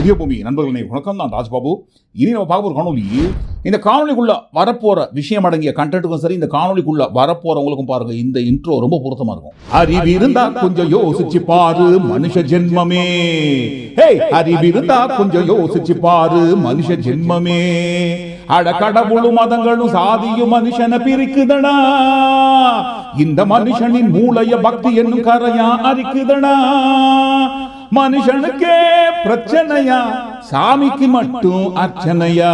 புதிய பூமி. நண்பர்களே வணக்கம் நான் ராஜ்பாபு. இனி நம்ம பார்க்க போகிற காணொலி இந்த காணொலிக்குள்ள வரப்போற விஷயம் அடங்கிய கண்டென்ட்டுக்கும் சரி இந்த காணொலிக்குள்ள வரப்போறவங்களுக்கும் பாருங்க இந்த இன்ட்ரோ ரொம்ப பொருத்தமா இருக்கும். அறிவு இருந்தா கொஞ்சம் யோசிச்சு பாரு மனுஷ ஜென்மமே. ஹே அறிவு இருந்தா கொஞ்சம் யோசிச்சு பாரு மனுஷ ஜென்மமே. அட கடவுளும் மதங்களும் சாதியும் மனுஷனை பிரிக்குதடா. இந்த மனுஷனின் மூளைய பக்தி என்னும் கரையா அரிக்குதடா. மனுஷனுக்கே பிரச்சனையா? சாமிக்கு மட்டும் அர்ச்சனையா?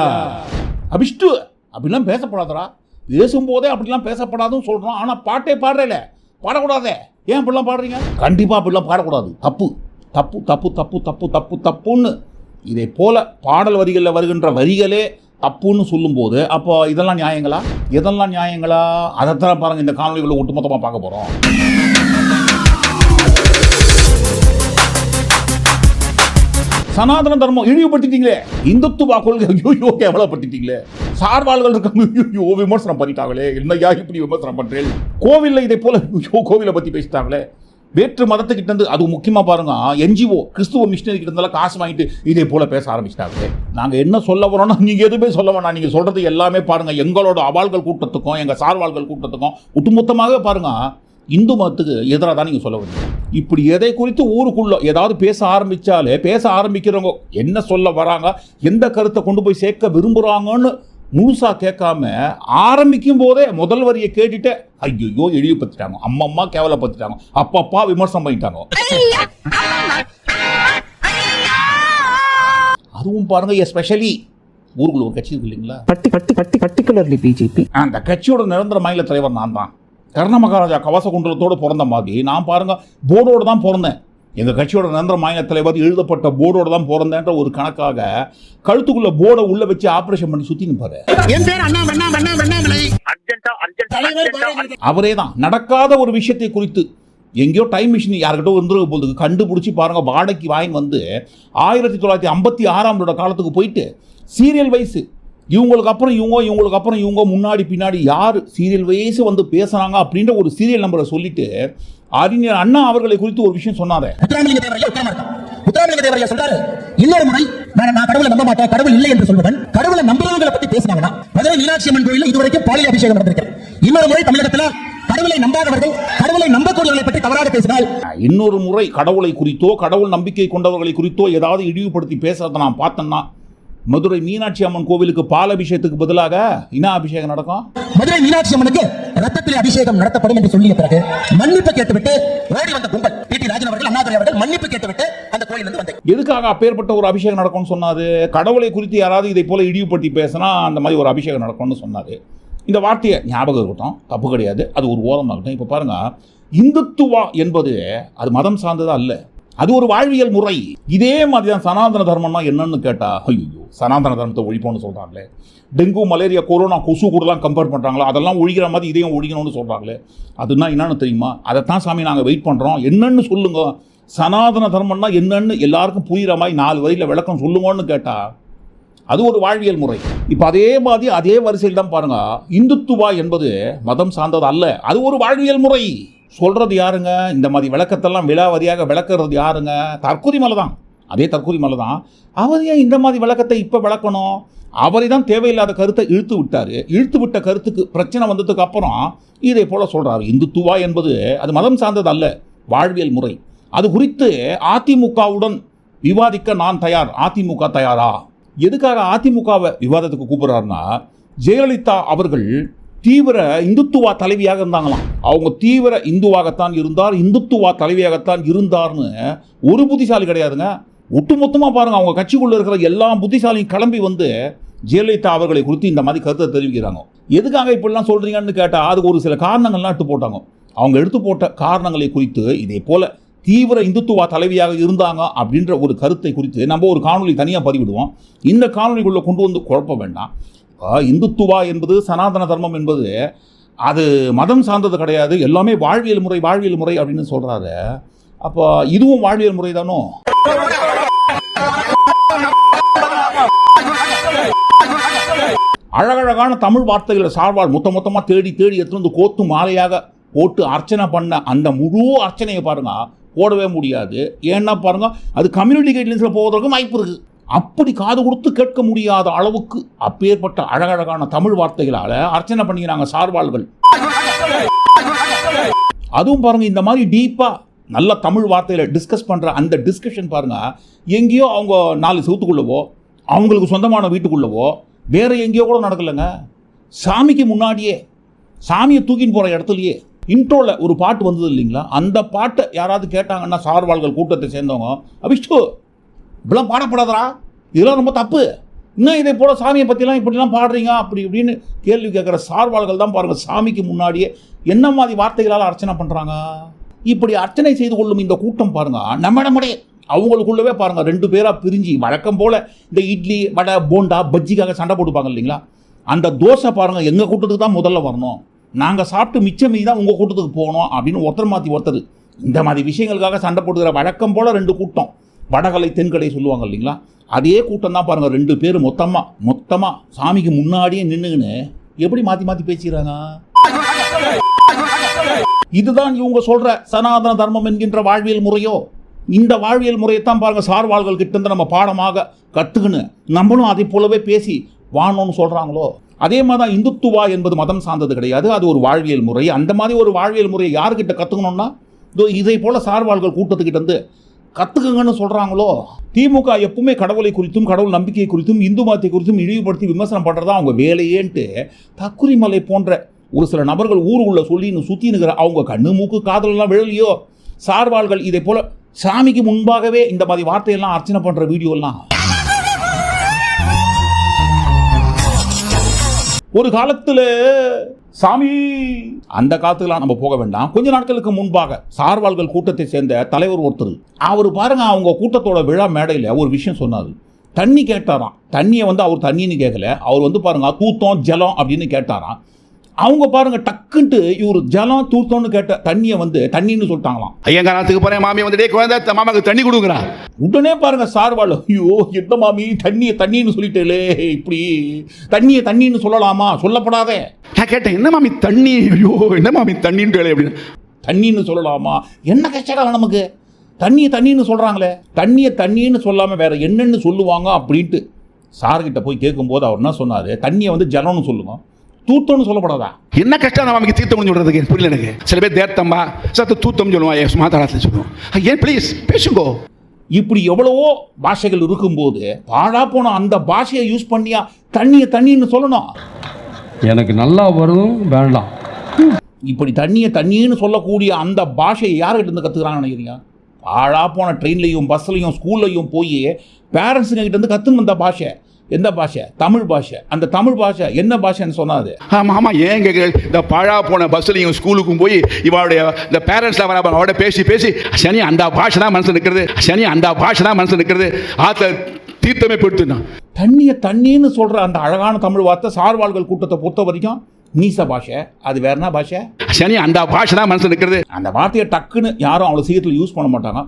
அபிஷ்டு அப்படிலாம் பேசப்படாதடா. பேசும்போதே அப்படிலாம் பேசப்படாதுன்னு சொல்றோம் ஆனா பாட்டே பாடுறல. பாடக்கூடாதே. ஏன் அப்படிலாம் பாடுறீங்க? கண்டிப்பா அப்படிலாம் பாடக்கூடாது. தப்பு. தப்பு தப்பு தப்பு தப்பு தப்பு தப்புன்னு. இதை போல பாடல் வரிகளில் வருகின்ற வரிகளே தப்புன்னு சொல்லும்போது அப்போ இதெல்லாம் நியாயங்களா? இதெல்லாம் நியாயங்களா? அதைத்தான் பாருங்க இந்த காணொலிகளை ஒட்டுமொத்தமாக பார்க்க போகிறோம் சனாதன தர்மம் இழிவுபடுத்திட்டீங்களே? இந்துத்துவா கொள்கை ஐயோ கேவலப்படுத்திட்டீங்களே? சார்பாளர்கள் இருக்காங்க ஐயோ விமர்சனம் பண்ணிட்டாங்களே? என்னையா இப்படி விமர்சனம் பண்ணுறேன் கோவிலில் இதை போல ஐயோ கோவிலை பற்றி பேசிட்டாங்களே? வேற்று மதத்துக்கிட்ட இருந்து அது முக்கியமாக பாருங்க என்ஜிஓ கிறிஸ்துவ மிஷினரி கிட்ட இருந்தாலும் காசு வாங்கிட்டு இதே போல பேச ஆரம்பிச்சிட்டாங்களே. நாங்கள் என்ன சொல்ல வரோம்னா நீங்கள் எதுவுமே சொல்ல வேணாம். நீங்கள் சொல்கிறது எல்லாமே பாருங்கள் எங்களோட அவாள்கள் கூட்டத்துக்கும் எங்கள் சார்வாள்கள் கூட்டத்துக்கும் ஒட்டுமொத்தமாக பாருங்கள் இந்து மதத்துக்கு எதிராக தான் நீங்கள் சொல்ல முடியும் இப்படி எதை குறித்து ஊருக்குள்ள ஏதாவது பேச ஆரம்பிச்சாலே பேச ஆரம்பிக்கிறவங்க என்ன சொல்ல வராங்க எந்த கருத்தை கொண்டு போய் சேர்க்க விரும்புகிறாங்கன்னு முழுசா கேட்காம ஆரம்பிக்கும் போதே முதல் வரியை கேட்டுட்டு ஐயோ இழிவுபடுத்திட்டாங்க. அம்மம்மா கேவலப்படுத்திட்டாங்க. அப்பப்பா விமர்சனம் பண்ணிட்டாங்க. அதுவும் பாருங்க எஸ்பெஷலி ஊருக்குள்ள ஒரு கட்சி இருக்கு இல்லைங்களா? பட்டி பட்டி பட்டி பர்டிகுலர்லி பிஜேபி அந்த கட்சியோட நிரந்தர மாநில தலைவர் நான் தான். கர்ண மகாராஜா கவச குண்டலத்தோடு பிறந்த மாதிரி நான் பாருங்க போர்டோடு தான் பிறந்தேன். எங்கள் கட்சியோட நிரந்தர மாநில தலைவர் எழுதப்பட்ட போர்டோடு தான் பிறந்தேன்ற ஒரு கணக்காக கழுத்துக்குள்ள போர்டை உள்ள வச்சு ஆபரேஷன் பண்ணி சுத்தி நிற்பாரு என் பேர் அண்ணா வண்ணா வண்ணா வண்ணாமலை தலைவர் பாரதி அவரே தான். நடக்காத ஒரு விஷயத்தை குறித்து எங்கேயோ டைம் மிஷின் யார்கிட்ட வந்துருக்க போகுது கண்டுபிடிச்சி பாருங்க வாடகைக்கு வாங்கி வந்து ஆயிரத்தி தொள்ளாயிரத்தி ஐம்பத்தி ஆறாம் வருட காலத்துக்கு போயிட்டு சீரியல் வைஸ் இவங்களுக்கு அப்புறம் இவங்க இவங்களுக்கு அப்புறம் இவங்க முன்னாடி பின்னாடி யார்? சீரியல் வைஸ் வந்து பேசுனாங்க அப்படின்ற ஒரு சீரியல் நம்பரை சொல்லிட்டு அறிஞர் அண்ணா அவர்களை குறித்து ஒரு விஷயம் சொன்னாரே. முத்துராமலிங்க தேவரையா சொல்றாரு. இன்னொரு முறை நான் நான் கடவுளை நம்ப மாட்டேன் கடவுள் இல்லை என்று சொல்வதன் கடவுளை நம்புறவங்களை பத்தி பேசினாங்கன்னா மதுரை மீனாட்சி அம்மன் கோயிலில் இதுவரைக்கும் பாலியல் அபிஷேகம் நடந்திருக்கிறது. இன்னொரு முறை தமிழகத்துல கடவுளை நம்பாதவர்கள் கடவுளை நம்பக்கூடியவர்களை பற்றி தவறாக பேசினால் இன்னொரு முறை கடவுளை குறித்தோ கடவுள் நம்பிக்கை கொண்டவர்களை குறித்தோ ஏதாவது இழிவுபடுத்தி பேசுறதை நான் பார்த்தேன்னா மதுரை மீனாட்சி அம்மன் கோவிலுக்கு பால் அபிஷேகத்துக்கு பதிலாக இன அபிஷேகம் நடக்கும்? மதுரை மீனாட்சி அம்மனுக்கு ரத்தத்திலே அபிஷேகம் நடத்தப்படும் என்று சொல்லிய பிறகு மன்னிப்பு கேட்டுவிட்டு ஓடி வந்த கும்பல் பி. டி. ராஜன் அவர்கள் அண்ணாதுரை அவர்கள் மன்னிப்பு கேட்டுவிட்டு அந்த கோயிலிருந்து வந்த எதுக்காக அப்பேற்பட்ட ஒரு அபிஷேகம் நடக்கும்னு சொன்னாரு? கடவுளை குறித்து யாராவது இதை போல இழிவுபடுத்தி பேசினா அந்த மாதிரி ஒரு அபிஷேகம் நடக்கும்னு சொன்னாரு. இந்த வார்த்தையை ஞாபகம் இருக்கட்டும் தப்பு கிடையாது. அது ஒரு ஓரம் இருக்கட்டும். இப்போ பாருங்க இந்துத்துவா என்பது அது மதம் சார்ந்ததா அல்ல. அது ஒரு வாழ்வியல் முறை. இதே மாதிரி தான் சனாதன தர்மம்னா என்னன்னு கேட்டா ஐயோ சனாதன தர்மத்தை ஒழிப்போம்னு சொல்கிறாங்களே டெங்கு மலேரியா கொரோனா கொசு கூடலாம் கம்பேர் பண்ணுறாங்களா அதெல்லாம் ஒழிக்கிற மாதிரி இதையும் ஒழிக்கணும்னு சொல்கிறாங்களே அதுனா என்னன்னு தெரியுமா? அதைத்தான் சாமி நாங்கள் வெயிட் பண்ணுறோம் என்னன்னு சொல்லுங்க. சனாதன தர்மம்னா என்னன்னு எல்லாருக்கும் புரிகிற மாதிரி நாலு வரியில் விளக்கம் சொல்லுங்கன்னு கேட்டால் அது ஒரு வாழ்வியல் முறை. இப்போ அதே மாதிரி அதே வரிசையில் தான் பாருங்கள் இந்துத்துவா என்பது மதம் சார்ந்தது அல்ல. அது ஒரு வாழ்வியல் முறை. சொல்கிறது யாருங்க? இந்த மாதிரி விளக்கத்தெல்லாம் விழாவரியாக விளக்குறது யாருங்க? தற்கொலை மலை தான் அதே தற்கொலை மலை தான் அவர் ஏன் இந்த மாதிரி விளக்கத்தை இப்போ விளக்கணும்? அவரை தான் தேவையில்லாத கருத்தை இழுத்து விட்டார். இழுத்து விட்ட கருத்துக்கு பிரச்சனை வந்ததுக்கு அப்புறம் இதை போல் சொல்கிறார் இந்துத்துவா என்பது அது மதம் சார்ந்தது அல்ல வாழ்வியல் முறை. அது குறித்து அதிமுகவுடன் விவாதிக்க நான் தயார். அதிமுக தயாரா? எதுக்காக அதிமுகவை விவாதத்துக்கு கூப்பிடுறாருன்னா ஜெயலலிதா அவர்கள் தீவிர இந்துத்துவா தலைவியாக இருந்தாங்களாம். அவங்க தீவிர இந்துவாகத்தான் இருந்தார் இந்துத்துவா தலைவியாகத்தான் இருந்தார்னு ஒரு புத்திசாலி கிடையாதுங்க. ஒட்டுமொத்தமாக பாருங்க அவங்க கட்சிக்குள்ளே இருக்கிற எல்லா புத்திசாலியும் கிளம்பி வந்து ஜெயலலிதா அவர்களை குறித்து இந்த மாதிரி கருத்தை தெரிவிக்கிறாங்க. எதுக்காக இப்படிலாம் சொல்கிறீங்கன்னு கேட்டால் அதுக்கு ஒரு சில காரணங்கள்லாம் எடுத்து போட்டாங்க. அவங்க எடுத்து போட்ட காரணங்களை குறித்து இதே போல் தீவிர இந்துத்துவா தலைவியாக இருந்தாங்க அப்படின்ற ஒரு கருத்தை குறித்து நம்ம ஒரு காணொலி தனியாக பதிவிடுவோம். இந்த காணொலிக்குள்ளே கொண்டு வந்து குழப்ப வேண்டாம். இந்துத்துவா என்பது சனாதன தர்மம் என்பது அது மதம் சார்ந்தது கிடையாது. எல்லாமே வாழ்வியல் முறை வாழ்வியல் முறை அப்படின்னு சொல்கிறாரு அப்போ இதுவும் வாழ்வியல் முறை தானோ? அழகழகான தமிழ் வார்த்தைகளை சார்பால் மொத்த மொத்தமாக தேடி தேடி எடுத்துட்டு வந்து கோத்து மாலையாக போட்டு அர்ச்சனை பண்ண அந்த முழு அர்ச்சனையை பாருங்க போடவே முடியாது. ஏன்னா பாருங்க அது கம்யூனிட்டி கைட்லைன்ஸில் போவதற்கும் வாய்ப்பு இருக்குது அப்படி காது கொடுத்து கேட்க முடியாத அளவுக்கு அப்பேற்பட்ட அழகழகான தமிழ் வார்த்தைகளால் அர்ச்சனை பண்ணிக்கிறாங்க சார்வாள்கள் அதுவும் பாருங்க இந்த மாதிரி டீப்பா நல்ல தமிழ் வார்த்தையில டிஸ்கஸ் பண்ற அந்த டிஸ்கஷன் பாருங்க எங்கேயோ அவங்க நாலு செவத்துக்குள்ளவோ அவங்களுக்கு சொந்தமான வீட்டுக்குள்ளவோ வேற எங்கேயோ கூட நடக்கலைங்க. சாமிக்கு முன்னாடியே சாமியை தூக்கின்னு போற இடத்துலயே இன்ட்ரோல ஒரு பாட்டு வந்தது இல்லைங்களா? அந்த பாட்டை யாராவது கேட்டாங்கன்னா சார்வாள்கள் கூட்டத்தை சேர்ந்தவங்க அபிஷ்டு இப்படிலாம் பாடப்படாதடா. இதெல்லாம் ரொம்ப தப்பு. இன்னும் இதே போல் சாமியை பற்றிலாம் இப்படிலாம் பாடுறீங்க? அப்படி இப்படின்னு கேள்வி கேட்குற சார்வாள்கள் தான் பாருங்கள் சாமிக்கு முன்னாடியே என்ன மாதிரி வார்த்தைகளால் அர்ச்சனை பண்ணுறாங்க இப்படி அர்ச்சனை செய்து கொள்ளும் இந்த கூட்டம் பாருங்கள் நம்ம நம்முடைய அவங்களுக்குள்ளவே பாருங்கள் ரெண்டு பேராக பிரிஞ்சு வழக்கம் போல் இந்த இட்லி வடை போண்டா பஜ்ஜிக்காக சண்டை போட்டுப்பாங்க இல்லைங்களா? அந்த தோசை பாருங்கள் எங்கள் கூட்டத்துக்கு தான் முதல்ல வரணும். நாங்கள் சாப்பிட்டு மிச்சம் மீதி தான் உங்கள் கூட்டத்துக்கு போகணும் அப்படின்னு ஒருத்தர் மாற்றி ஒருத்தர். இந்த மாதிரி விஷயங்களுக்காக சண்டை போட்டுக்கிற வழக்கம் போல் ரெண்டு கூட்டம். வடகலை தென்கலை சொல்லுவாங்க இல்லைங்களா? அதே கூட்டம் தான் பாருங்கள் ரெண்டு பேர் மொத்தமாக மொத்தமாக சாமிக்கு முன்னாடியே நின்றுங்கன்னு எப்படி மாற்றி மாற்றி பேசிக்கிறாங்க? இதுதான் இவங்க சொல்கிற சனாதன தர்மம் என்கின்ற வாழ்வியல் முறையோ? இந்த வாழ்வியல் முறையைத்தான் பாருங்கள் சார்வாள்கள் கிட்ட நம்ம பாடமாக கத்துக்கின்னு நம்மளும் அதை போலவே பேசி வாழணும்னு சொல்கிறாங்களோ அதே மாதிரி தான் இந்துத்துவா என்பது மதம் சார்ந்தது கிடையாது. அது ஒரு வாழ்வியல் முறை. அந்த மாதிரி ஒரு வாழ்வியல் முறையை யாருக்கிட்ட கற்றுக்கணும்னா இதோ இதை போல் சார்வாள்கள் கூட்டத்துக்கிட்ட கற்றுக்குங்கன்னு சொல்கிறாங்களோ திமுக எப்பவுமே கடவுளை குறித்தும் கடவுள் நம்பிக்கை குறித்தும் இந்து மதத்தை குறித்தும் இழிவுபடுத்தி விமர்சனம் பண்ணுறதா அவங்க வேலையேன்ட்டு தக்குரிமலை போன்ற ஒரு சில நபர்கள் ஊருக்குள்ள சொல்லின்னு சுற்றினுக்கிற அவங்க கண்ணு மூக்கு காதலெல்லாம் விழலையோ? சார்வாள்கள் இதை போல சாமிக்கு முன்பாகவே இந்த மாதிரி வார்த்தையெல்லாம் அர்ச்சனை பண்ணுற வீடியோலாம் ஒரு காலத்தில் சாமி அந்த காலத்துலாம் நம்ம போக வேண்டாம். கொஞ்ச நாட்களுக்கு முன்பாக சார்வாள்கள் கூட்டத்தை சேர்ந்த தலைவர் ஒருத்தர். அவர் பாருங்க அவங்க கூட்டத்தோட விழா மேடையில் ஒரு விஷயம் சொன்னார். தண்ணி கேட்டாராம். தண்ணியை வந்து அவர் தண்ணின்னு கேட்கல அவர் வந்து பாருங்க தூத்தம் ஜலம் அப்படின்னு கேட்டாராம். அவங்க பாருங்க டக்குன்ட்டு இவர் ஜலம் தூத்தம்னு கேட்ட தண்ணியை வந்து தண்ணின்னு சொல்லிட்டாங்களாம். ஐயங்காரத்துக்கு போறேன் மாமி வந்து டே குழந்தை மாமாக்கு தண்ணி கொடுக்குறா. உடனே பாருங்க சார்வாள் ஐயோ என்ன மாமி தண்ணியை தண்ணின்னு சொல்லிட்டேலே இப்படி. தண்ணியை தண்ணின்னு சொல்லலாமா? சொல்லப்படாதே. நான் கேட்டேன் என்ன மாமி தண்ணி? ஐயோ என்ன மாமி தண்ணின்னு அப்படின்னு. தண்ணின்னு சொல்லலாமா? என்ன கஷ்டகாலம் நமக்கு? தண்ணியை தண்ணின்னு சொல்கிறாங்களே தண்ணியை தண்ணின்னு சொல்லாமல் வேற என்னன்னு சொல்லுவாங்க அப்படின்ட்டு சார்கிட்ட போய் கேட்கும்போது அவர் என்ன சொன்னார்? தண்ணியை வந்து ஜலம்னு சொல்லுங்க. தூத்தம்னு சொல்லப்படாதா? என்ன கஷ்டம் அந்த மாமிக்கு தீர்த்தம் சொல்றதுக்கு? எனக்கு புரியல எனக்கு. சில பேர் தேர்த்தம்பா சத்து தூத்தம் சொல்லுவான் என் மாதாளத்தில் சொல்லுவோம் ஏன் ப்ளீஸ் பேசுங்கோ. இப்படி எவ்வளவோ பாஷைகள் இருக்கும்போது பாழா போன அந்த பாஷையை யூஸ் பண்ணியா தண்ணியை தண்ணின்னு சொல்லணும். எனக்கு நல்லா வரும் வேண்டாம். இப்படி தண்ணியை தண்ணின்னு சொல்லக்கூடிய அந்த பாஷையை யார்கிட்ட இருந்து கற்றுக்கிறாங்கன்னு நினைக்கிறீங்க? பாழா போன ட்ரெயின்லையும் பஸ்லையும் ஸ்கூல்லையும் போய் பேரண்ட்ஸுங்க கிட்ட இருந்து கற்றுன்னு வந்த பாஷை. எந்த பாஷை? தமிழ் பாஷை. அந்த தமிழ் பாஷை என்ன பாஷைன்னு சொன்னாது ஆமா ஆமா ஏன் கேட்குற இந்த பழா போன பஸ்லையும் ஸ்கூலுக்கும் போய் இவளுடைய இந்த பேரண்ட்ஸ்லாம் வர அவட பேசி பேசி சனி அந்த பாஷை தான் மனசு நிற்கிறது சனி அந்த பாஷை தான் மனசு நிற்கிறது ஆத்த தீர்த்தமே போயிடுத்துனா தண்ணியை தண்ணின்னு சொல்கிற அந்த அழகான தமிழ் வார்த்தை சார்வாள்கள் கூட்டத்தை பொறுத்த வரைக்கும் நீச பாஷை. அது வேற என்ன பாஷை? சனி அந்த பாஷை தான் மனசு நிற்கிறது அந்த வார்த்தையை டக்குன்னு யாரும் அவ்வளோ சீக்கிரத்தில் யூஸ் பண்ண மாட்டாங்க.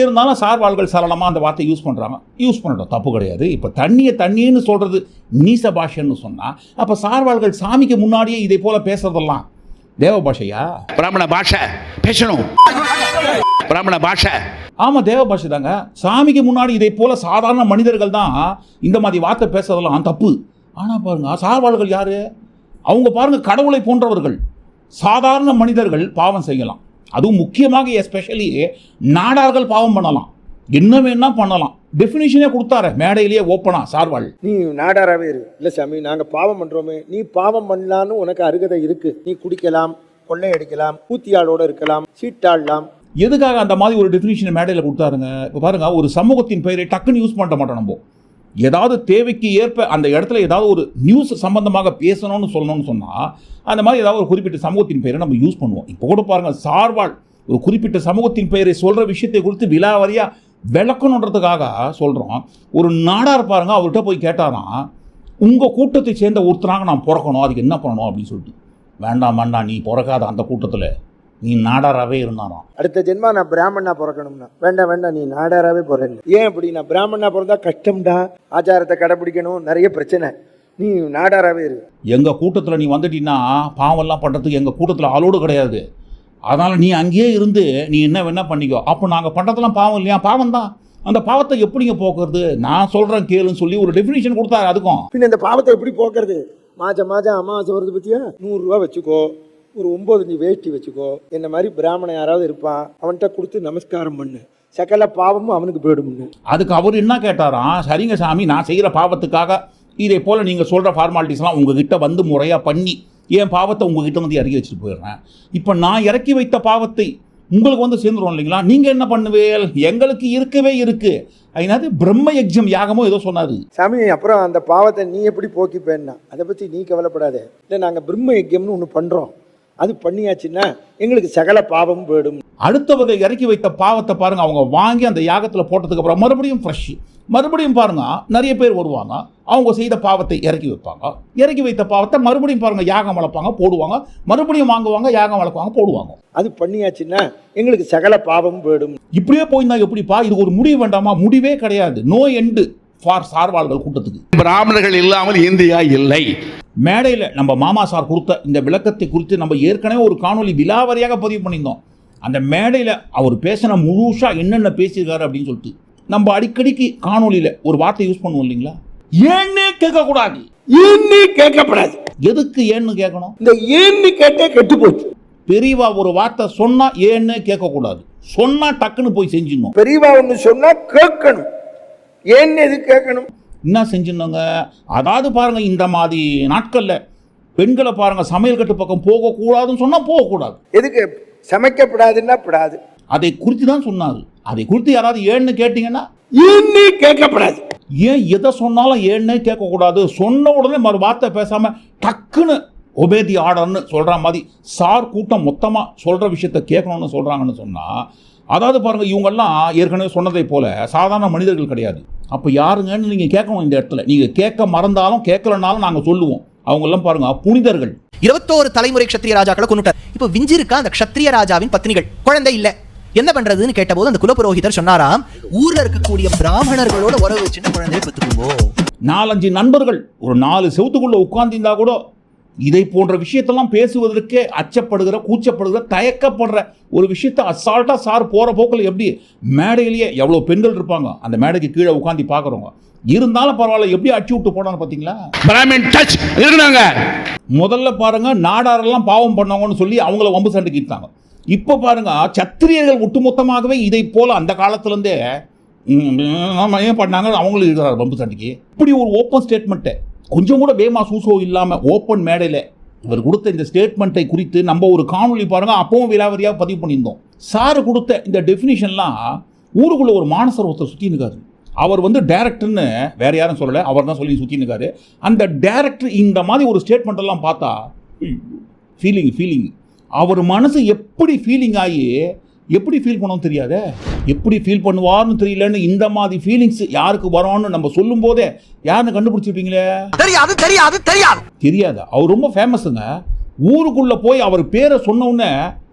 இருந்தாலும் சார்வாள்கள் சரளமாக அந்த வார்த்தையை யூஸ் பண்ணுறாங்க யூஸ் பண்ணட்டும் தப்பு கிடையாது. இப்போ தண்ணியை தண்ணின்னு சொல்கிறது நீச பாஷைன்னு சொன்னால் அப்போ சார்வாள்கள் சாமிக்கு முன்னாடியே இதை போல பேசுறதெல்லாம் தேவ பாஷையா? பிராமண பாஷை பேசணும். பிராமண பாஷை. ஆமாம் தேவ பாஷை தாங்க. சாமிக்கு முன்னாடி இதை போல சாதாரண மனிதர்கள் தான் இந்த மாதிரி வார்த்தை பேசுறதெல்லாம் தப்பு. ஆனால் பாருங்க சார்வாள்கள் யாரு? அவங்க பாருங்க கடவுளை போன்றவர்கள். சாதாரண மனிதர்கள் பாவம் செய்யலாம். அதுவும் முக்கியமாக எஸ்பெஷலி நாடார்கள் பாவம் பண்ணலாம். என்ன வேணா பண்ணலாம். டெஃபினிஷனே கொடுத்தாரு. மேடையிலேயே ஓப்பனா சார்வாள். நீ நாடாராவே இரு. இல்ல சாமி நாங்க பாவம் பண்றோமே. நீ பாவம் பண்ணலான்னு உனக்கு அருகதை இருக்கு. நீ குடிக்கலாம் கொள்ளையடிக்கலாம் கூத்தியாளோட இருக்கலாம் சீட்டாடலாம். எதுக்காக அந்த மாதிரி ஒரு டெஃபினிஷன் மேடையில் கொடுத்தாருங்க? இப்போ பாருங்க ஒரு சமூகத்தின் பெயரை டக்குன்னு யூஸ் பண்ண மாட்டோம் நம்ம. ஏதாவது தேவைக்கு ஏற்ப அந்த இடத்துல ஏதாவது ஒரு நியூஸ் சம்பந்தமாக பேசணும்னு சொல்லணும்னு சொன்னால் அந்த மாதிரி ஏதாவது ஒரு குறிப்பிட்ட சமூகத்தின் பெயரை நம்ம யூஸ் பண்ணுவோம். இப்போ கூட பாருங்கள் சார்வால் ஒரு குறிப்பிட்ட சமூகத்தின் பெயரை சொல்கிற விஷயத்தை குறித்து விலாவரியாக விளக்கணுன்றதுக்காக சொல்கிறோம் ஒரு நாடார் பாருங்க அவர்கிட்ட போய் கேட்டாராம் உங்கள் கூட்டத்தை சேர்ந்த ஒருத்தராங்க நான் பிறக்கணும் அதுக்கு என்ன பண்ணணும்? அப்படின்னு சொல்லிட்டு. வேண்டாம் வேண்டாம் நீ பிறக்காத அந்த கூட்டத்தில். நீ நாடாராகவே இருந்தாராம். அடுத்த ஜென்மா நான் பிராமணனா பிறக்கணும்னா. வேண்டாம் வேண்டாம் நீ நாடாராவே பிறந்த ஏன் அப்படி நான் பிராமணனா பிறந்தா கஷ்டம்டா. ஆச்சாரத்தை கடைபிடிக்கணும் நிறைய பிரச்சனை. நீ நாடாராவே இரு. எங்கள் கூட்டத்தில் நீ வந்துட்டீன்னா பாவம்லாம் பண்ணுறதுக்கு எங்கள் கூட்டத்தில் ஆளோடு கிடையாது. அதனால் நீ அங்கேயே இருந்து நீ என்ன வேணா பண்ணிக்கோ. அப்போ நாங்கள் பண்ணுறதெல்லாம் பாவம் இல்லையா? பாவம் தான் அந்த பாவத்தை எப்படிங்க போக்குறது? நான் சொல்கிறேன் கேளுன்னு சொல்லி ஒரு டெஃபினிஷன் கொடுத்தாரு அதுக்கும். பின்ன இந்த பாவத்தை எப்படி போக்குறது? மாசம் மாசம் அமாவாசை வருது பத்தியா? நூறுரூவா வச்சுக்கோ. ஒரு ஒம்பது வேஷ்டி வச்சுக்கோ. என்ன மாதிரி பிராமணன் யாராவது இருப்பான் அவன்கிட்ட கொடுத்து நமஸ்காரம் பண்ணு. சகல பாவமும் அவனுக்கு போயிடும்னு அதுக்கு அவர் என்ன கேட்டாராம்? சரிங்க சாமி நான் செய்கிற பாவத்துக்காக இதே போல் நீங்கள் சொல்கிற ஃபார்மாலிட்டிஸ்லாம் உங்ககிட்ட வந்து முறையாக பண்ணி என் பாவத்தை உங்ககிட்ட வந்து இறக்கி வச்சுட்டு போயிடுறேன். இப்போ நான் இறக்கி வைத்த பாவத்தை உங்களுக்கு வந்து சேர்ந்துரும் இல்லைங்களா? நீங்கள் என்ன பண்ணுவேல் எங்களுக்கு இருக்கவே இருக்கு. அதனால பிரம்ம யஜ்யம் யாகமோ ஏதோ சொன்னாரு. சாமி அப்புறம் அந்த பாவத்தை நீ எப்படி போக்கிப்பேன்னா? அதை பற்றி நீ கவலைப்படாத. இல்லை நாங்கள் பிரம்ம யஜ்யம்னு ஒன்று பண்ணுறோம் அது பண்ணியாச்சுன்னா எங்களுக்கு சகல பாவமும் போயிடும் அடுத்தவங்க இறக்கி வைத்த பாவத்தை பாருங்க அவங்க வாங்கி அந்த யாகத்தில் போட்டதுக்கு அப்புறம் மறுபடியும் ஃப்ரெஷ் மறுபடியும் பாருங்க நிறைய பேர் வருவாங்க அவங்க செய்த பாவத்தை இறக்கி வைப்பாங்க. இறக்கி வைத்த பாவத்தை மறுபடியும் பாருங்க யாகம் வளர்ப்பாங்க போடுவாங்க. மறுபடியும் வாங்குவாங்க யாகம் வளர்க்குவாங்க போடுவாங்க. அது பண்ணியாச்சுன்னா எங்களுக்கு சகல பாவமும் போயிடும் இப்படியே போயிருந்தா எப்படிப்பா? இது ஒரு முடிவு வேண்டாமா? முடிவே கிடையாது. நோ எண்டு ஃபார் சார்வாள்கள் கூட்டத்துக்கு. பிராமணர்கள் இல்லாமல் இந்தியா இல்லை. மேடையில் நம்ம மாமா சார் கொடுத்த இந்த விளக்கத்தை குறித்து நம்ம ஏற்கனவே ஒரு காணொளி விலாவரியாக பதிவு பண்ணியிருந்தோம். அந்த மேடையில் அவர் பேசின முழுசா என்னென்ன பேசியிருக்காரு அப்படின்னு சொல்லிட்டு. நம்ம அடிக்கடிக்கு காணொளியில் ஒரு வார்த்தை யூஸ் பண்ணுவோம் இல்லைங்களா? ஏன்னே கேட்கக்கூடாது. ஏன்னு கேட்கப்படாது. எதுக்கு ஏன்னு கேட்கணும்? இந்த ஏன்னு கேட்டே கெட்டு போச்சு. பெரியவா ஒரு வார்த்தை சொன்னா ஏன்னு கேட்கக்கூடாது. சொன்னா டக்குன்னு போய் செஞ்சிடணும். பெரியவா ஒன்று சொன்னா கேட்கணும். ஏன்னு எது கேட்கணும்? என்ன செஞ்சிருந்தாங்க அதாவது பாருங்க இந்த மாதிரி நாட்களில் பெண்களை பாருங்க சமையல் கட்டு பக்கம் போகக்கூடாதுன்னு சொன்னால் போகக்கூடாது. எதுக்கு? சமைக்கப்படாதுன்னா படாது. அதை குறித்து தான் சொன்னார். அதை குறித்து யாராவது ஏன்னு கேட்டிங்கன்னா ஏன்னு கேட்கப்படாது. ஏன் எதை சொன்னாலும் ஏன்னே கேட்கக்கூடாது. சொன்ன உடனே மறு வார்த்தை பேசாமல் டக்குன்னு ஒபேதி ஆர்டர்னு சொல்கிற மாதிரி சார் கூட்டம் மொத்தமாக சொல்கிற விஷயத்த கேட்கணும்னு சொல்கிறாங்கன்னு சொன்னால் அதாவது பாருங்கள் இவங்கெல்லாம் ஏற்கனவே சொன்னதை போல சாதாரண மனிதர்கள் கிடையாது. அப்போ யாருங்கன்னு நீங்கள் கேட்கணும் இந்த இடத்துல. நீங்கள் கேட்க மறந்தாலும் கேட்கலனாலும் நாங்கள் சொல்லுவோம். அவங்கெல்லாம் பாருங்கள் புனிதர்கள் இருபத்தோரு தலைமுறை க்ஷத்ரிய ராஜாக்களை கொண்டுட்டார் இப்போ விஞ்சி இருக்கா அந்த க்ஷத்ரிய ராஜாவின் பத்னிகள்? குழந்தை இல்ல. என்ன பண்றதுன்னு கேட்டபோது அந்த குலபுரோகிதர் சொன்னாராம் ஊர்ல இருக்கக்கூடிய பிராமணர்களோட உறவு வச்சுன்னு குழந்தையை பெற்றுக்குவோ நாலஞ்சு நண்பர்கள் ஒரு நாலு செவத்துக்குள்ளே உட்கார்ந்திருந்தா கூட இதை போன்ற விஷயத்தெல்லாம் பேசுவதற்கே அச்சப்படுகிற கூச்சப்படுகிற தயக்கப்படுற ஒரு விஷயத்தை அசால்ட்டாக சார் போகிற போக்கில் எப்படி மேடையிலேயே எவ்வளோ பெண்கள் இருப்பாங்க? அந்த மேடைக்கு கீழே உட்காந்து பார்க்குறவங்க. இருந்தாலும் பரவாயில்ல எப்படி அடிச்சு விட்டு போனான்னு பார்த்தீங்களா? பிராமின் டச் முதல்ல பாருங்க நாடாரெல்லாம் பாவம் பண்ணவங்கன்னு சொல்லி அவங்கள வம்பு சண்டைக்கு இழுத்தாங்க இப்போ பாருங்க சத்திரியர்கள் ஒட்டுமொத்தமாகவே இதை போல அந்த காலத்துலேருந்தே ஏன் பண்ணாங்க? அவங்களும் இருக்கிறார் வம்பு சண்டைக்கு. இப்படி ஒரு ஓப்பன் ஸ்டேட்மெண்ட்டை கொஞ்சம் கூட பேமா சூசோ இல்லாமல் ஓப்பன் மேடையில் இவர் கொடுத்த இந்த ஸ்டேட்மெண்ட்டை குறித்து நம்ம ஒரு காணொலி பாருங்கள் அப்பவும் விலாவரியாக பதிவு பண்ணியிருந்தோம். சார் கொடுத்த இந்த டெஃபினிஷன்லாம் ஊருக்குள்ளே ஒரு மானசர் ஒருத்தர் சுற்றி இருக்காரு. அவர் வந்து டேரக்டர்னு வேற யாரும் சொல்லலை. அவர் தான் சொல்லி சுற்றி இருக்காரு. அந்த டேரக்டர் இந்த மாதிரி ஒரு ஸ்டேட்மெண்ட்டெல்லாம் பார்த்தா ஃபீலிங் ஃபீலிங் அவர் மனசு எப்படி ஃபீலிங் ஆகி எப்படி ஃபீல் பண்ணவும் தெரியாதே? எப்படி ஃபீல் பண்ணுவார்னு தெரியலன்னு இந்த மாதிரி ஃபீலிங்ஸ் யாருக்கு வரும்னு நம்ம சொல்லும் போதே யாருன்னு கண்டுபிடிச்சிருப்பீங்களே? தெரியாது தெரியாது தெரியாது. தெரியாது? அவர் ரொம்ப ஃபேமஸுங்க ஊருக்குள்ள போய் அவர் பேரை சொன்ன உடனே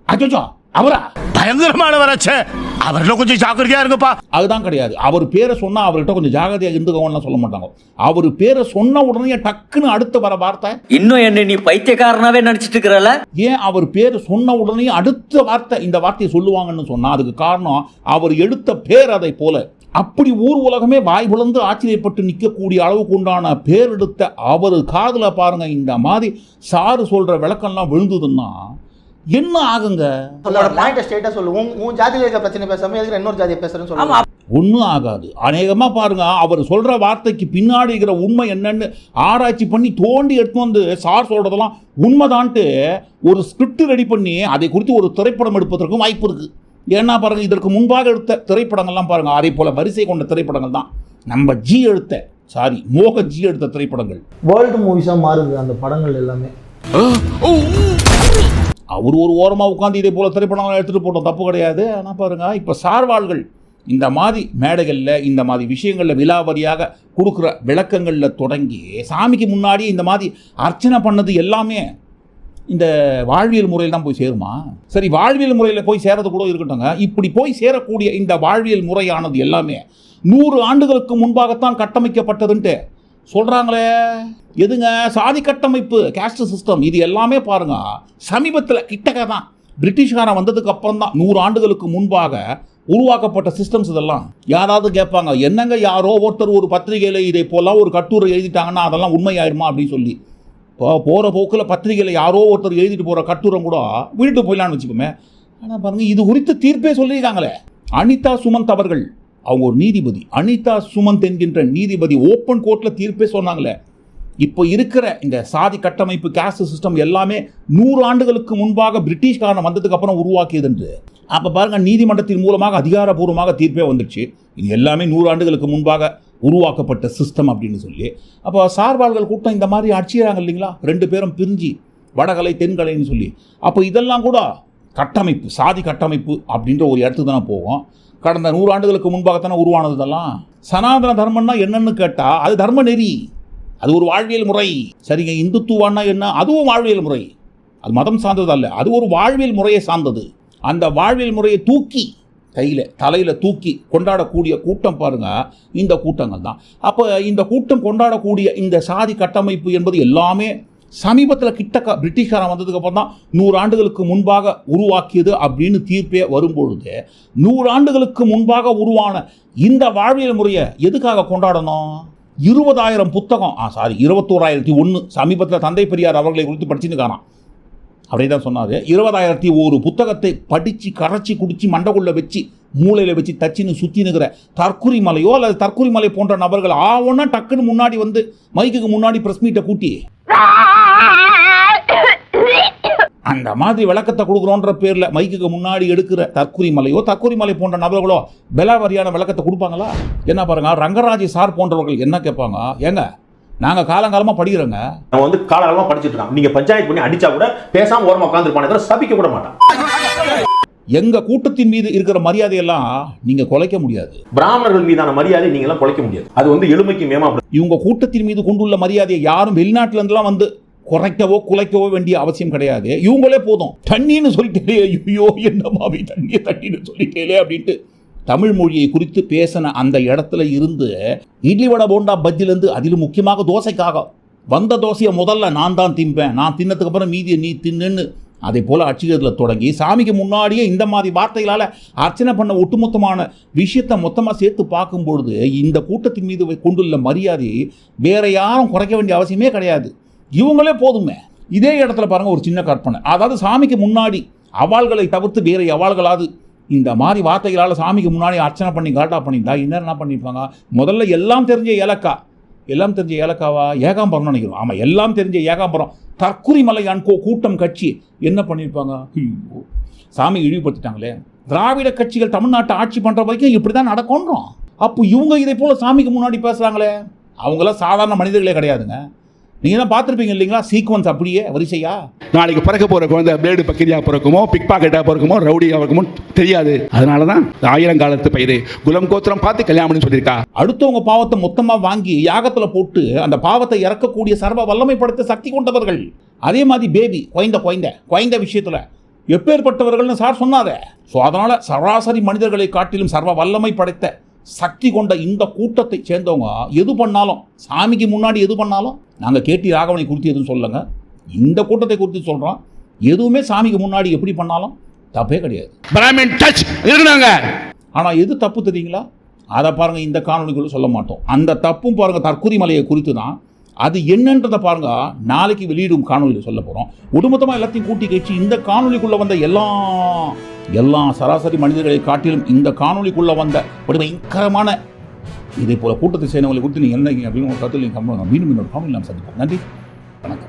அச்சோ அவரா? பயங்கரமானவராச்சே. அவர்ல கொஞ்சம் ஜாக்கிரதையா இருங்கப்பா. அதுதான் கிடையாது. அவர் பேரை சொன்னா அவர்கிட்ட கொஞ்சம் ஜாகிரதையாக இருந்துக்கோன்னு சொல்ல மாட்டாங்க. அவர் பேரை சொன்ன உடனே டக்குன்னு அடுத்து வர வார்த்தை. இன்னும் என்ன நீ பைத்தியக்காரனாவே நினைச்சிட்டு இருக்கிறல ஏன் அவர் பேர் சொன்ன உடனே அடுத்த வார்த்தை இந்த வார்த்தையை சொல்லுவாங்கன்னு சொன்னா அதுக்கு காரணம் அவர் எடுத்த பேர் அதை போல. அப்படி ஊர் உலகமே வாய் புலந்து ஆச்சரியப்பட்டு நிற்கக்கூடிய அளவுக்கு உண்டான பேர் எடுத்த அவர் காதுல பாருங்க இந்த மாதிரி சாரு சொல்ற விளக்கம்லாம் விழுந்ததுன்னா என்ன ஆகுங்க? பாயிண்ட் ஸ்ட்ரைட்டா சொல்லு உன் ஜாதியில இருக்க பிரச்சனை பேசாம எதுக்கு இன்னொரு ஜாதியை பேசுறேன்னு சொல்லு ஒன்றும் ஆகாது. அநேகமாக பாருங்க அவர் சொல்ற வார்த்தைக்கு பின்னாடி இருக்கிற உண்மை என்னன்னு ஆராய்ச்சி பண்ணி தோண்டி எடுத்து வந்து சார் சொல்றதெல்லாம் உண்மைதான்ட்டு ஒரு ஸ்கிரிப்ட் ரெடி பண்ணி அதை குறித்து ஒரு திரைப்படம் எடுப்பதற்கும் வாய்ப்பு இருக்கு. ஏன்னா பாருங்க இதற்கு முன்பாக எடுத்த திரைப்படங்கள்லாம் பாருங்க அதே போல வரிசை கொண்ட திரைப்படங்கள் தான். நம்ம ஜி எடுத்த சாரி மோகன் ஜி எடுத்த திரைப்படங்கள். வேர்ல்டு மூவிஸா மாறுது அந்த படங்கள் எல்லாமே. அவர் ஒரு ஓரமாக உட்காந்து இதே போல திரைப்படங்கள் எடுத்துகிட்டு போட்டோம். தப்பு கிடையாது. ஆனால் பாருங்கள் இப்போ சார்வாள்கள் இந்த மாதிரி மேடைகளில் இந்த மாதிரி விஷயங்களில் விலாவரியாக கொடுக்குற விளக்கங்களில் தொடங்கி சாமிக்கு முன்னாடி இந்த மாதிரி அர்ச்சனை பண்ணது எல்லாமே இந்த வாழ்வியல் முறையில் தான் போய் சேருமா? சரி வாழ்வியல் முறையில் போய் சேரது கூட இருக்கட்டுங்க இப்படி போய் சேரக்கூடிய இந்த வாழ்வியல் முறையானது எல்லாமே நூறு ஆண்டுகளுக்கு முன்பாகத்தான் கட்டமைக்கப்பட்டதுன்ட்டு சொல்கிறாங்களே எதுங்க? சாதி கட்டமைப்பு கேஸ்ட் சிஸ்டம் இது எல்லாமே பாருங்க. சமீபத்தில் கிட்டக்க தான் பிரிட்டிஷ்காரன் வந்ததுக்கு அப்புறம் தான் நூறு ஆண்டுகளுக்கு முன்பாக உருவாக்கப்பட்ட சிஸ்டம்ஸ் இதெல்லாம். யாராவது கேட்பாங்க என்னங்க யாரோ ஒருத்தர் ஒரு பத்திரிகையில் இதை போலாம் ஒரு கட்டுரை எழுதிட்டாங்கன்னா அதெல்லாம் உண்மையாயிருமா? அப்படின்னு சொல்லி. இப்போ போகிற போக்கில் பத்திரிகையில் யாரோ ஒருத்தர் எழுதிட்டு போகிற கட்டுரை கூட வீட்டு போயிடலான்னு வச்சுக்கோமே. ஆனால் பாருங்கள் இது குறித்து தீர்ப்பே சொல்லியிருக்காங்களே. அனிதா சுமந்த் அவர்கள் அவங்க ஒரு நீதிபதி. அனிதா சுமந்த் என்கின்ற நீதிபதி ஓப்பன் கோர்ட்டில் தீர்ப்பே சொன்னாங்களே. இப்போ இருக்கிற இந்த சாதி கட்டமைப்பு கேஸ்ட் சிஸ்டம் எல்லாமே நூறு ஆண்டுகளுக்கு முன்பாக பிரிட்டிஷ்காரன் வந்ததுக்கு அப்புறம் உருவாக்கியது என்று. அப்போ பாருங்கள் நீதிமன்றத்தின் மூலமாக அதிகாரப்பூர்வமாக தீர்ப்பே வந்துடுச்சு. இது எல்லாமே நூறு ஆண்டுகளுக்கு முன்பாக உருவாக்கப்பட்ட சிஸ்டம் அப்படின்னு சொல்லி. அப்போ சார்பாளர்கள் கூட்டம் இந்த மாதிரி அடிச்சுக்கிறாங்க இல்லைங்களா? ரெண்டு பேரும் பிரிஞ்சு வடகலை தென்கலைன்னு சொல்லி. அப்போ இதெல்லாம் கூட கட்டமைப்பு சாதி கட்டமைப்பு அப்படின்ற ஒரு இடத்துக்கு தானே போவோம். கடந்த நூறு ஆண்டுகளுக்கு முன்பாகத்தானே உருவானது இதெல்லாம்? சனாதன தர்மம்னா என்னன்னு கேட்டால் அது தர்ம நெறி. அது ஒரு வாழ்வியல் முறை. சரிங்க இந்துத்துவான்னா என்ன? அதுவும் வாழ்வியல் முறை. அது மதம் சார்ந்தது அல்ல. அது ஒரு வாழ்வியல் முறையை சார்ந்தது. அந்த வாழ்வியல் முறையை தூக்கி கையில் தலையில் தூக்கி கொண்டாடக்கூடிய கூட்டம் பாருங்க இந்த கூட்டங்கள் தான். அப்போ இந்த கூட்டம் கொண்டாடக்கூடிய இந்த சாதி கட்டமைப்பு என்பது எல்லாமே சமீபத்தில் கிட்டக்க பிரிட்டிஷ்காரன் வந்ததுக்கப்புறம் தான் நூறு ஆண்டுகளுக்கு முன்பாக உருவாக்கியது அப்படின்னு தீர்ப்பே வரும்பொழுது நூறு ஆண்டுகளுக்கு முன்பாக உருவான இந்த வாழ்வியல் முறையை எதுக்காக கொண்டாடணும்? இருபதாயிரம் புத்தகம் ஆ சாரி இருபத்தோராயிரத்தி ஒன்று சமீபத்தில் தந்தை பெரியார் அவர்களை குறித்து படிச்சுன்னு அப்படி தான் சொன்னார். இருபதாயிரத்தி ஒரு புத்தகத்தை படித்து கரைச்சி குடித்து மண்டக்குள்ளே வச்சு மூளையில் வச்சு தச்சின்னு சுற்றினுக்கிற தற்குறி மலையோ அல்லது தற்குறி மலை போன்ற நபர்கள் ஆவன்னா டக்குன்னு முன்னாடி வந்து மைக்குக்கு முன்னாடி ப்ரெஸ் மீட்டை கூட்டி அந்த மாதிரி விளக்கத்தை கொடுக்குறோன்ற பேரில் மைக்குக்கு முன்னாடி எடுக்கிற தற்குறி மலையோ தற்குறி மலை போன்ற நபர்களோ பெலாவரியான விளக்கத்தை கொடுப்பாங்களா? என்ன பாருங்க ரங்கராஜி சார் போன்றவர்கள் என்ன கேட்பாங்க? ஏங்க நாங்கள் காலங்காலமாக படிக்கிறோங்க. அவன் வந்து காலகாலமா படிச்சிட்டு நீங்க பஞ்சாயத்து பண்ணி அடிச்சா கூட பேசாம ஓரமா உட்காந்துருப்பானே தவிர சபிக்க கூட மாட்டான். எங்க கூட்டத்தின் மீது இருக்கிற மரியாதையெல்லாம் நீங்க குலைக்க முடியாது. பிராமணர்கள் மீதான மரியாதை நீங்க எல்லாம் குலைக்க முடியாது. அது வந்து எளிமைக்கு மேமா இவங்க கூட்டத்தின் மீது கொண்டுள்ள மரியாதையை யாரும் வெளிநாட்டுல இருந்தெல்லாம் வந்து குறைக்கவோ குலைக்கவோ வேண்டிய அவசியம் கிடையாது. இவங்களே போதும். தண்ணின்னு சொல்லிட்டே ஐயோ என்ன மாவி தண்ணி தண்ணின்னு சொல்லிட்டேலே அப்படின்ட்டு தமிழ் மொழியை குறித்து பேசின அந்த இடத்துல இருந்து இட்லி வடை போண்டா பஜ்ஜிலேருந்து அதிலும் முக்கியமாக தோசைக்காக வந்த தோசையை முதல்ல நான் தான் திம்பேன். நான் தின்னதுக்கு அப்புறம் மீதியை நீ தின்னுன்னு அதே போல் அச்சுகிறதுல தொடங்கி சாமிக்கு முன்னாடியே இந்த மாதிரி வார்த்தைகளால் அர்ச்சனை பண்ண ஒட்டுமொத்தமான விஷயத்தை மொத்தமாக சேர்த்து பார்க்கும் பொழுது இந்த கூட்டத்தின் மீது கொண்டுள்ள மரியாதை வேற யாரும் குறைக்க வேண்டிய அவசியமே கிடையாது. இவங்களே போதுமே. இதே இடத்துல பாருங்கள் ஒரு சின்ன கற்பனை. அதாவது சாமிக்கு முன்னாடி அவாள்களை தவிர்த்து வேறு அவாள்களாவது இந்த மாதிரி வார்த்தைகளால் சாமிக்கு முன்னாடி அர்ச்சனை பண்ணி காட்டா பண்ணியிருந்தா இன்னும் என்ன பண்ணியிருப்பாங்க? முதல்ல எல்லாம் தெரிஞ்ச ஏலக்கா எல்லாம் தெரிஞ்ச ஏலக்காவா? ஏகாம்பரம்னு நினைக்கிறோம். ஆமாம் எல்லாம் தெரிஞ்ச ஏகாம்பரம். தற்குறி மலையான் கோ கூட்டம் கட்சி என்ன பண்ணியிருப்பாங்க? ஐயோ. சாமி இழிவுபடுத்திட்டாங்களே. திராவிட கட்சிகள் தமிழ்நாட்டை ஆட்சி பண்ணுற வரைக்கும் இப்படி தான் நடக்கும்ன்றோம். அப்போ இவங்க இதை போல் சாமிக்கு முன்னாடி பேசுகிறாங்களே அவங்களாம் சாதாரண மனிதர்களே கிடையாதுங்க. நீங்கள் தான் பார்த்துருப்பீங்க இல்லைங்களா? சீக்வன்ஸ் அப்படியே வரிசையா? நாளைக்கு பிறக்க போற குழந்தை பிளேடு பக்கிரியா பிறக்குமோ பிக் பாக்கெட்டா பிறக்குமோ ரவுடியா பிறக்குமோ தெரியாது. அதனால தான் ஆயிரம் காலத்து பயிர் குலம் கோத்திரம் பார்த்து கல்யாணம்னு சொல்லியிருக்கா. அடுத்தவங்க பாவத்தை மொத்தமாக வாங்கி யாகத்தில் போட்டு அந்த பாவத்தை இறக்கக்கூடிய சர்வ வல்லமை படைத்த சக்தி கொண்டவர்கள். அதே மாதிரி பேபி குழந்த குழந்த குழந்த விஷயத்தில். எப்பேற்பட்டவர்கள்னு சார் சொன்னாரே. ஸோ அதனால் சராசரி மனிதர்களை காட்டிலும் சர்வ வல்லமை படைத்த சக்தி கொண்ட இந்த கூட்டத்தை சேர்ந்தவங்க எது பண்ணாலும் சாமிக்கு முன்னாடி எது பண்ணாலும் நாங்கள் கேட்டி ராகவனை குறித்து எதுவும் சொல்லுங்க இந்த கூட்டத்தை குறித்து சொல்கிறோம் எதுவுமே சாமிக்கு முன்னாடி எப்படி பண்ணாலும் தப்பே கிடையாது. பிராமின் டச் இருக்கிறாங்க ஆனால் எது தப்பு தெரியுங்களா? அதை பாருங்கள் இந்த காணொலிக்குள்ள சொல்ல மாட்டோம். அந்த தப்பும் பாருங்கள் தற்குறி மலையை குறித்து தான். அது என்னன்றதை பாருங்க நாளைக்கு வெளியிடும் காணொலியில் சொல்ல போகிறோம் ஒட்டுமொத்தமாக எல்லாத்தையும் கூட்டி கழிச்சு இந்த காணொலிக்குள்ளே வந்த எல்லா எல்லா சராசரி மனிதர்களை காட்டிலும் இந்த காணொலிக்குள்ளே வந்த ஒரு பயங்கரமான இதே போல கூட்டத்தை சேர்ந்தவங்களை குறித்து நீங்கள் என்ன அப்படின்னு ஒரு கருத்தில் நீங்கள் மீண்டும் இன்னொரு காணொலி நாம் சந்திப்போம். நன்றி. வணக்கம்.